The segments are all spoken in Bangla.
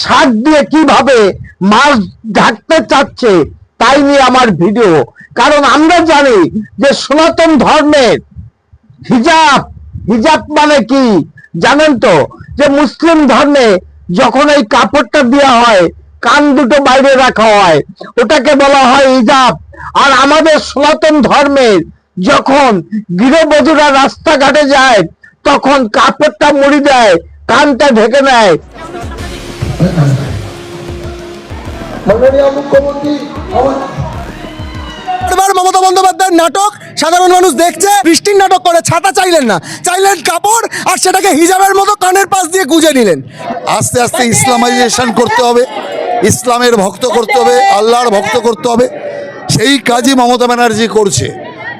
শাক দিয়ে কীভাবে মাছ ঢাকতে চাচ্ছে, তাই নিয়ে আমার ভিডিও। কারণ আমরা জানি যে সনাতন ধর্মের হিজাব হিজাব মানে কি? জানেন তো, যে মুসলিম ধর্মে যখন এই কাপড়টা দেওয়া হয়, কান দুটো বাইরে রাখা হয়, ওটাকে বলা হয় হিজাব। আর আমাদের সনাতন ধর্মের যখন গৃহবধূরা রাস্তাঘাটে যায়, তখন কাপড়টা মুড়ি দেয়, কানটা ঢেকে নেয়। মাননীয় মুখ্যমন্ত্রী আমার এবার মমতা বন্দ্যোপাধ্যায়ের নাটক সাধারণ মানুষ দেখছে বৃষ্টির নাটক করে ছাতা চাইলেন না। চাইলেন কাপড় আর সেটাকে হিজাবের মতো কানের পাশ দিয়ে গুজে নিলেন। আস্তে আস্তে ইসলামাইজেশন করতে হবে ইসলামের ভক্ত করতে হবে আল্লাহর ভক্ত করতে হবে। সেই কাজই মমতা ব্যানার্জি করছে।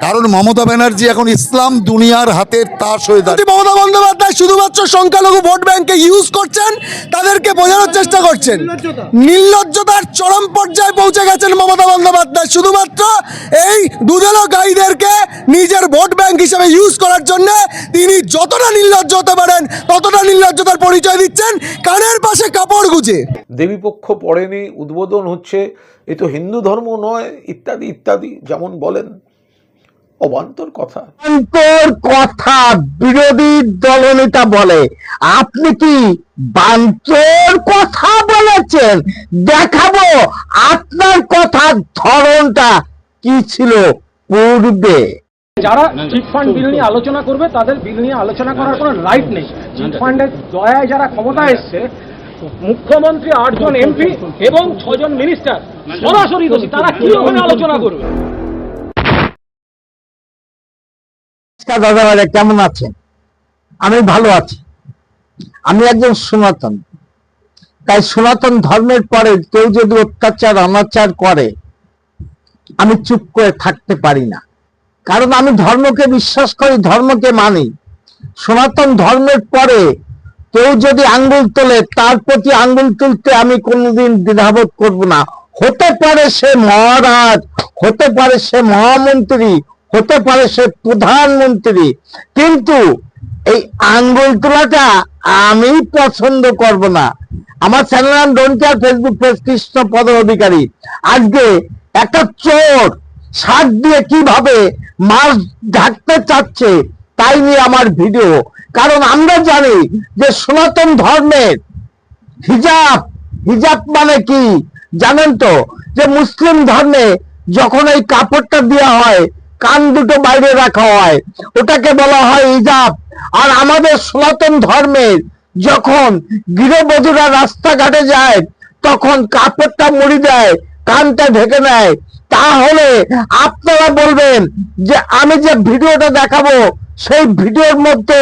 কারণ মমতা ব্যানার্জি এখন ইসলাম দুনিয়ার হাতের তাস হয়ে দাঁড়িয়ে মমতা বন্দ্যোপাধ্যায় শুধুমাত্র সংখ্যালঘু ভোট ব্যাংকে ইউজ করছেন তাদেরকে বোঝানোর চেষ্টা করছেন। নির্লজ্জতার চরম পর্যায়ে পৌঁছে গেছেন মমতা বন্দ্যোপাধ্যায় শুধুমাত্র এই দুধেলো গাইদেরকে নিজের ভোট ব্যাংক হিসেবে ইউজ করার জন্য তিনি যতটা নির্লজ্জ হতে পারেন ততটা নির্লজ্জতার পরিচয় দিচ্ছেন কানের পাশে কাপড় গুজে। দেবীপক্ষ পড়েনি উদ্বোধন হচ্ছে এ তো হিন্দু ধর্ম নয় ইত্যাদি ইত্যাদি যেমন বলেন। অবান্তর কথা। তোর কথা বিরোধী দলনেতা বলে। আপনি কি বান্তর কথা বলেছেন? দেখাবো আপনার কথার ধরনটা কি ছিল পূর্বে। যারা চিট ফান্ড বিল নিয়ে আলোচনা করবে তাদের বিল নিয়ে আলোচনা করার কোনো রাইট নেই। চিট ফান্ডের দয়ায় যারা ক্ষমতা এসছে মুখ্যমন্ত্রী আটজন এমপি এবং ছজন মিনিস্টার সরাসরি দোষী। তারা কি ওখানে আলোচনা করবে? নমস্কার দাদা ভাইরা কেমন আছেন? আমি ভালো আছি। আমি একজন সনাতন। তাই সনাতন ধর্মের পরে কেউ যদি অত্যাচার, অনাচার করে, আমি চুপ করে থাকতে পারি না। কারণ আমি ধর্মকে বিশ্বাস করি, ধর্মকে মানি। সনাতন ধর্মের পরে কেউ যদি আঙ্গুল তোলে, তার প্রতি আঙ্গুল তুলতে আমি কোনোদিন দ্বিধাবোধ করব না। হতে পারে সে মহারাজ, হতে পারে সে মহামন্ত্রী হতে পারে সে প্রধানমন্ত্রী। কিন্তু এই আঙ্গুল তোলাটা আমি পছন্দ করব না। আমার চ্যানেল নাম ফেসবুক পেজ কৃষ্ণ পদ অধিকারী। আজকে একটা চোর শাক দিয়ে কীভাবে মাছ ঢাকতে চাচ্ছে, তাই নিয়ে আমার ভিডিও। কারণ আমরা জানি যে সনাতন ধর্মের হিজাব হিজাব মানে কি? জানেন তো? যে মুসলিম ধর্মে যখন এই কাপড়টা দেওয়া হয় কান দুটো বাইরে রাখা হয়। ওটাকে বলা হয় হিজাব। আর আমাদের সনাতন ধর্মের যখন গৃহবধূরা রাস্তাঘাটে যায়, তখন কাপড়টা মুড়ি দেয়, কানটা ঢেকে নেয়। তাহলে আপনারা বলবেন যে, আমি যে ভিডিওটা দেখাবো, সেই ভিডিওর মধ্যে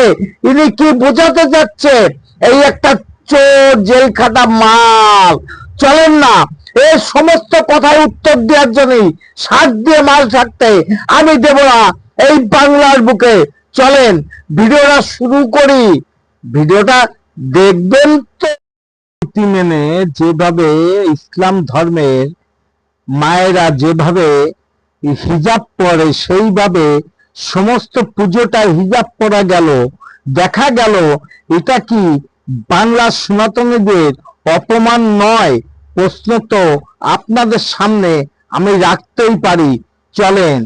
ইনি কি বোঝাতে যাচ্ছে এই একটা চোর জেল খাটা মাল। চলেন না এই সমস্ত কথার উত্তর দেওয়ার জন্যই শাক দিয়ে মাল থাকতে আমি দেব না। এই বাংলার বুকে। চলেন, ভিডিওটা শুরু করি। ভিডিওটা দেখবেন তো। মেনে যেভাবে ইসলাম ধর্মের মায়েরা যেভাবে হিজাব পরে, সেইভাবে সমস্ত পুজোটা হিজাব পরা গেল, দেখা গেল, এটা কি বাংলা সনাতনীদের অপমান নয়? প্রশ্ন তো আপনাদের সামনে আমি রাখতেই পারি। চলেন,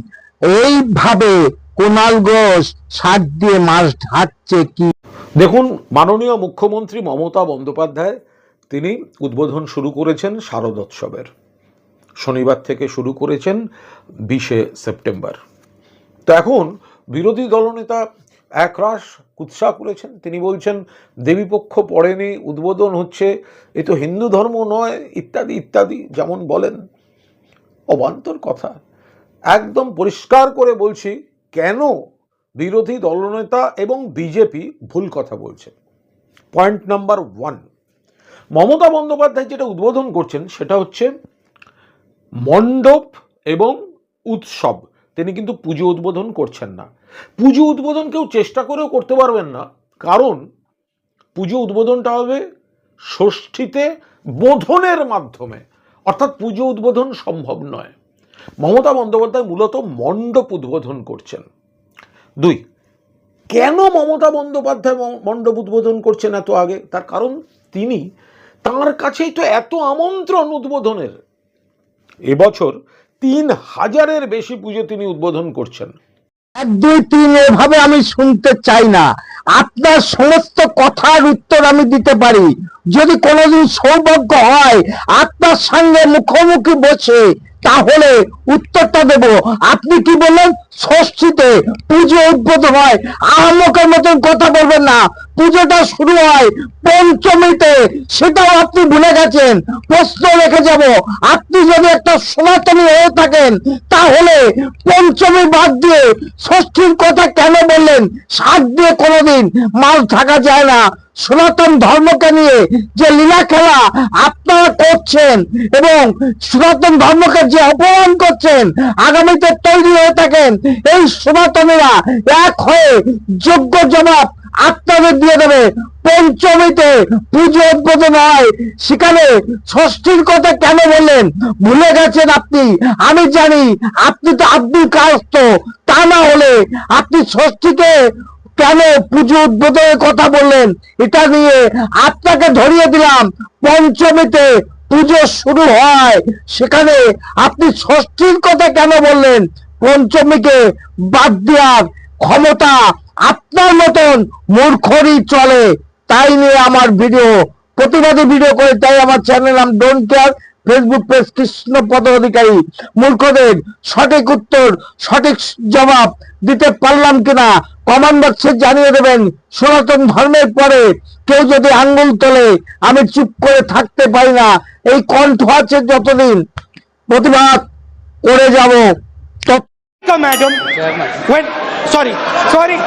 এইভাবে কোনাল ঘোষ শাক দিয়ে মাছ ঢাকছে কি? দেখুন, মাননীয় মুখ্যমন্ত্রী মমতা বন্দ্যোপাধ্যায়, তিনি উদ্বোধন শুরু করেছেন শারদোৎসবের শনিবার থেকে শুরু করেছেন বিশে সেপ্টেম্বর। তো এখন বিরোধী দলনেতা একরাশ উৎসাহ করেছেন। তিনি বলছেন দেবীপক্ষ পড়েনি, উদ্বোধন হচ্ছে। এ তো হিন্দু ধর্ম নয়, ইত্যাদি ইত্যাদি। যেমন বলেন অবান্তর কথা। একদম পরিষ্কার করে বলছি, কেন বিরোধী দলনেতা এবং বিজেপি ভুল কথা বলছে। Point number one. Mamata Bandyopadhyay যেটা উদ্বোধন করছেন, সেটা হচ্ছে মণ্ডপ এবং উৎসব। তিনি কিন্তু পুজো উদ্বোধন করছেন না। পুজো উদ্বোধন কেউ চেষ্টা করেও করতে পারবেন না। কারণ পুজো উদ্বোধনটা হবে ষষ্ঠীতে বোধনের মাধ্যমে। অর্থাৎ পুজো উদ্বোধন সম্ভব নয়। মমতা বন্দ্যোপাধ্যায় মূলত মণ্ডপ উদ্বোধন করছেন। দুই, কেন মমতা বন্দ্যোপাধ্যায় মণ্ডপ উদ্বোধন করছেন এত আগে? তার কারণ তিনি তার কাছেই তো এত আমন্ত্রণ উদ্বোধনের। এবছর তিন হাজারের বেশি পুজো তিনি উদ্বোধন করছেন। এক, দুই, তিন, এভাবে আমি শুনতে চাই না। আপনার সমস্ত কথার উত্তর আমি দিতে পারি। যদি কোনোদিন সৌভাগ্য হয়, আপনার সঙ্গে মুখোমুখি বসে, তাহলে উত্তরটা দেব। আপনি কি বললেন? ষষ্ঠীতে পুজো উদ্বোধন হয়। আহমকের মতন কথা বলবেন না। পুজোটা শুরু হয় পঞ্চমীতে, সেটাও আপনি ভুলে গেছেন। প্রশ্ন রেখে যাব, আপনি যদি একটা সনাতনী হয়ে থাকেন, তাহলে পঞ্চমী বাদ দিয়ে ষষ্ঠীর কথা কেন বললেন? শাক দিয়ে কোনোদিন মাল থাকা যায় না। সনাতন ধর্মকে নিয়ে যে লীলা খেলা আপনারা করছেন এবং সনাতন ধর্মকে যে অপমান করছেন, আগামীতে তৈরি হয়ে থাকেন, এই সনাতনীরা এক হয়ে যোগ্য জবাব আপনাদের দিয়ে দেবে। পঞ্চমীতে পুজো উদ্বোধন হয়। সেখানে ষষ্ঠীর কথা কেন বললেন? ভুলে গেছেন আপনি। আমি জানি আপনি তো আব্দুল কাস্ত। তা না হলে আপনি ষষ্ঠীকে কেন পুজো উদ্বোধনের কথা বললেন? এটা নিয়ে আপনাকে ধরিয়ে দিলাম। পঞ্চমীতে পুজো শুরু হয়। সেখানে আপনি ষষ্ঠীর কথা কেন বললেন? পঞ্চমীকে বাদ দেওয়ার ক্ষমতা আপনার মতন মূর্খরই চলে। তাই নিয়ে আমার ভিডিও প্রতিবাদী ভিডিও করে, তাই আমার চ্যানেল নাম don't care Facebook page Krishna Pada Adhikari মূর্খদের সঠিক উত্তর, সঠিক জবাব দিতে পারলাম কিনা কমেন্ট বক্সে জানিয়ে দেবেন। সনাতন ধর্মের পরে কেউ যদি আঙ্গুল তোলে, আমি চুপ করে থাকতে পারি না। এই কণ্ঠ আছে যতদিন। প্রতিবাদ করে যাব। তত madam. When, sorry, sorry.